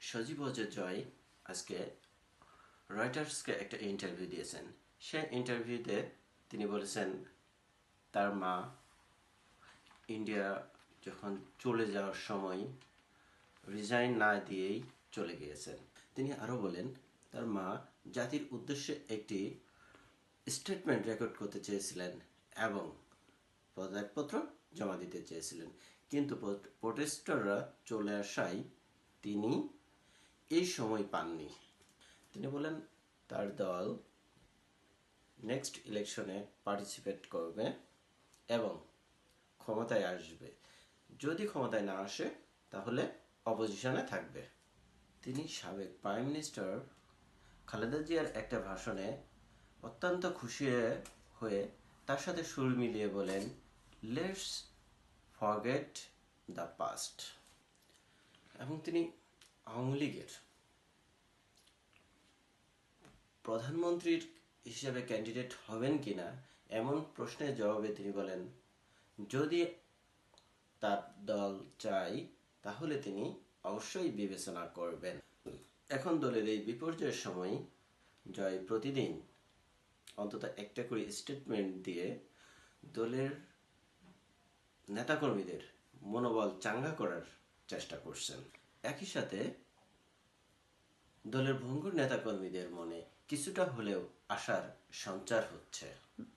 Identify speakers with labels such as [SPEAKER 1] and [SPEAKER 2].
[SPEAKER 1] সজীব জয় আজকে রয়টার্সকে একটা ইন্টারভিউ দিয়েছেন। সে ইন্টারভিউতে তিনি বলেছেন, তার মা ইন্ডিয়া যখন চলে যাওয়ার সময় রিজাইন না দিয়েই চলে গিয়েছেন। তিনি আরও বলেন, তার মা জাতির উদ্দেশ্যে একটি স্টেটমেন্ট রেকর্ড করতে চেয়েছিলেন এবং পদত্যাগপত্র জমা দিতে চেয়েছিলেন। কিন্তু প্রোটেস্টাররা চলে আসায় তিনি এই সময় পাননি। তিনি বলেন, তার দল নেক্সট ইলেকশনে পার্টিসিপেট করবে এবং ক্ষমতায় আসবে। যদি ক্ষমতায় না আসে, তাহলে অপোজিশনে থাকবে। তিনি সাবেক প্রাইম মিনিস্টার খালেদা জিয়ার একটা ভাষণে অত্যন্ত খুশি হয়ে তার সাথে সুর মিলিয়ে বলেন লেটস ফরগেট দ্য পাস্ট এবং তিনি আওয়ামী লীগের প্রধানমন্ত্রীর হিসেবে ক্যান্ডিডেট হবেন কিনা, এমন প্রশ্নের জবাবে তিনি বলেন, যদি তার দল চাই তাহলে তিনি অবশ্যই বিবেচনা করবেন। এখন দলের এই বিপর্যয়ের সময় জয় প্রতিদিন অন্তত একটা করে স্টেটমেন্ট দিয়ে দলের নেতাকর্মীদের মনোবল চাঙ্গা করার চেষ্টা করছেন। একই সাথে দলের ভঙ্গুর নেতাকর্মীদের মনে কিছুটা হলেও আশার সঞ্চার হচ্ছে।